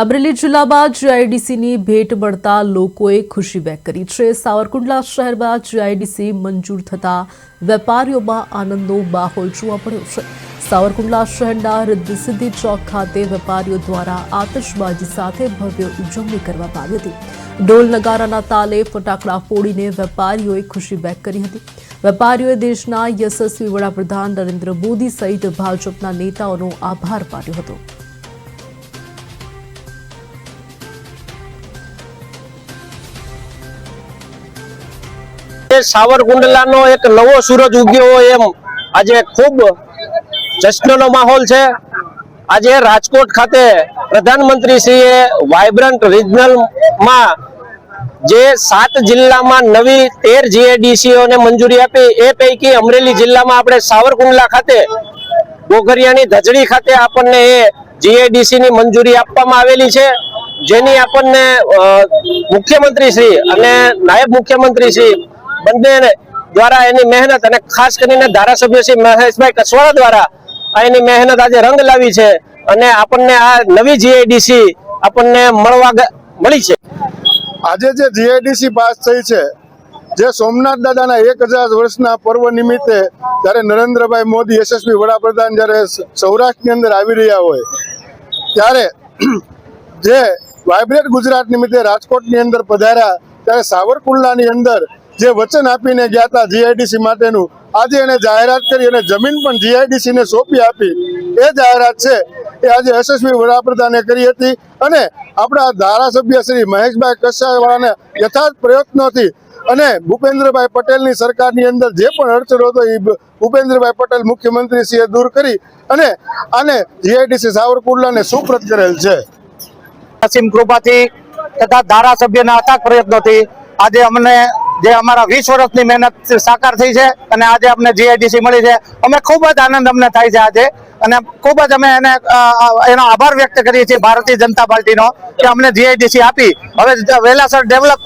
અમરેલી જિલ્લામાં જીઆઈડીસીની ભેટ મળતા લોકોએ ખુશી વ્યક્ત કરી છે. સાવરકુંડલા શહેરમાં જીઆઈડીસી મંજૂર થતા વેપારીઓમાં આનંદનો માહોલ જોવા મળ્યો છે. સાવરકુંડલા શહેરના રિદ્ધિસિદ્ધિ ચોક ખાતે વેપારીઓ દ્વારા આતશબાજી સાથે ભવ્ય ઉજવણી કરવામાં આવી હતી. ઢોલ નગારાના તાલે ફટાકડા ફોડીને વેપારીઓએ ખુશી વ્યક્ત કરી હતી. વેપારીઓએ દેશના યશસ્વી વડાપ્રધાન નરેન્દ્ર મોદી સહિત ભાજપના નેતાઓનો આભાર માન્યો હતો. એ સાવરકુંડલાનો એક નવો સૂરજ ઉગ્યો હોય એમ આજે ખૂબ જશ્નનો માહોલ છે. આજે રાજકોટ ખાતે પ્રધાનમંત્રી શ્રીએ વાઇબ્રન્ટ રિજનલમાં જે સાત જિલ્લામાં નવી તેર જીએડીસીઓને મંજૂરી આપી, એ પૈકી અમરેલી જિલ્લામાં આપણે સાવરકુંડલા ખાતે ગોગરિયાની ધજડી ખાતે આપણને એ જીએડીસીની મંજૂરી આપવામાં આવેલી છે. જેની આપણને મુખ્યમંત્રી શ્રી અને નાયબ મુખ્યમંત્રી શ્રી બંને દ્વારા એની મહેનત અને ખાસ કરીને ધારાસભ્ય શ્રી મહેશભાઈ કસવાળા દ્વારા એની મહેનત આજે રંગ લાવી છે અને આપણને આ નવી જીઆઈડીસી આપણને મળવા મળી છે. આજે જે જીઆઈડીસી પાસ થઈ છે, જે સોમનાથ દાદાના એક હજાર વર્ષના પર્વ નિમિત્તે જ્યારે નરેન્દ્રભાઈ મોદી યશસ્વી વડાપ્રધાન જ્યારે સૌરાષ્ટ્રની અંદર આવી રહ્યા હોય, ત્યારે જે વાઇબ્રેટ ગુજરાત નિમિત્તે રાજકોટની અંદર પધાર્યા, ત્યારે સાવરકુંડલાની અંદર જે વચન આપીને ગયા હતા જીઆઈડીસી માટેનું, આજે એને જાહેરાત કરી અને જમીન પણ જીઆઈડીસી ને સોંપી આપી. એ જાહેરાત છે, એ આજે યશસ્વી વડાપ્રધાને કરી હતી અને આપણા ધારાસભ્ય શ્રી મહેશભાઈ કસાવાળાને યથાર્થ પ્રયત્નોથી અને ભૂપેન્દ્રભાઈ પટેલની સરકારની અંદર જે પણ અડચણો હતો એ ભૂપેન્દ્રભાઈ પટેલ મુખ્યમંત્રી શ્રીએ દૂર કરી અને આને જીઆઈડીસી સાવરકુંડલાને સુપ્રત કરેલ છે. અસીમ કૃપાથી તથા ધારાસભ્યના અથાગ પ્રયત્નોથી આજે અમને જે અમારા વીસ વર્ષની મહેનત સાકાર થઈ છે અને આજે અમને જીઆઈડીસી મળી છે. અમે ખૂબ જ આનંદ અમને થાય છે આજે અને ખૂબ જ અમે એને એનો આભાર વ્યક્ત કરીએ છીએ ભારતીય જનતા પાર્ટીનો કે અમને જીઆઈડીસી આપી. હવે વહેલાસર ડેવલપ